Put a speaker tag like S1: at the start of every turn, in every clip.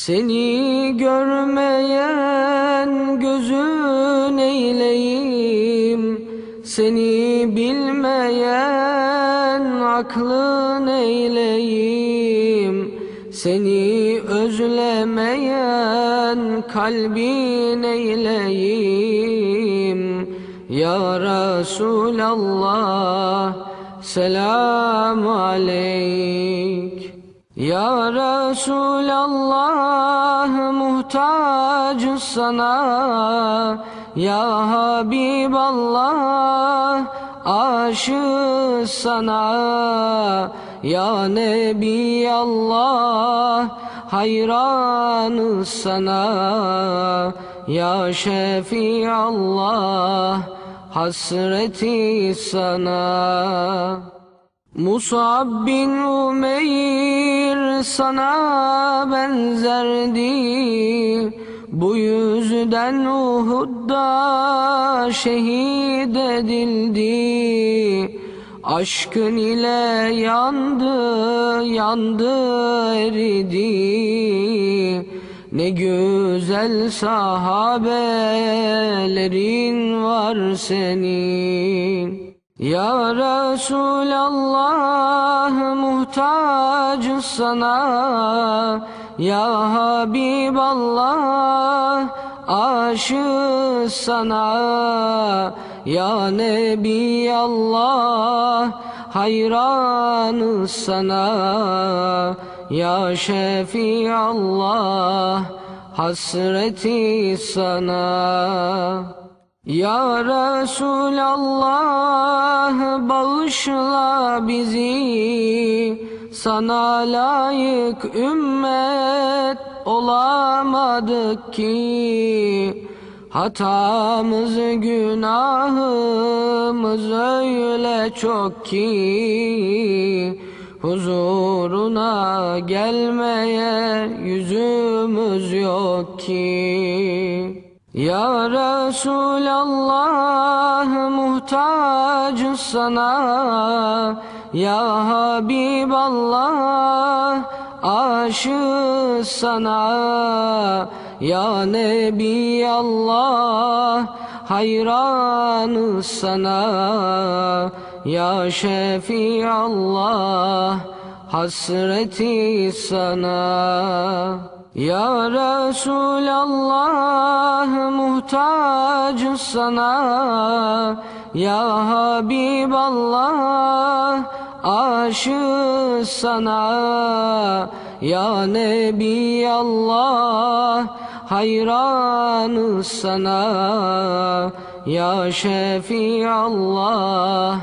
S1: Seni görmeyen gözün eyleyim. Seni bilmeyen aklın eyleyim. Seni özlemeyen kalbin eyleyim. Ya Resulallah Selamu aleyk Ya Resulallah muhtacız sana. Ya Habiballah aşığız sana. Ya Nebi Allah hayranız sana. Ya Şefi Allah hasreti sana Musab bin Umeyr sana benzerdi Bu yüzden Uhud'da şehit edildi. Aşkın ile yandı, yandı eridi. Ne güzel sahabelerin var senin ya Resulallah muhtacız sana. Ya Habiballah aşığız sana. Ya Nebi Allah hayranız sana. Ya Şefi Allah hasreti sana ya Resulallah bağışla bizi. Sana layık ümmet olamadık ki. Hatamız günahımız öyle çok ki. Huzuruna gelmeye yüzümüz yok ki ya Resulallah muhtacız sana. Ya Habiballah aşığız sana. Ya Nebi Allah hayranız sana. Ya Şefi Allah hasreti sana ya Resulallah muhtacız sana. Ya Habiballah aşığız sana. Ya Nebi Allah hayranız sana. Ya Şefi Allah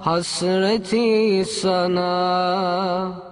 S1: hasreti sana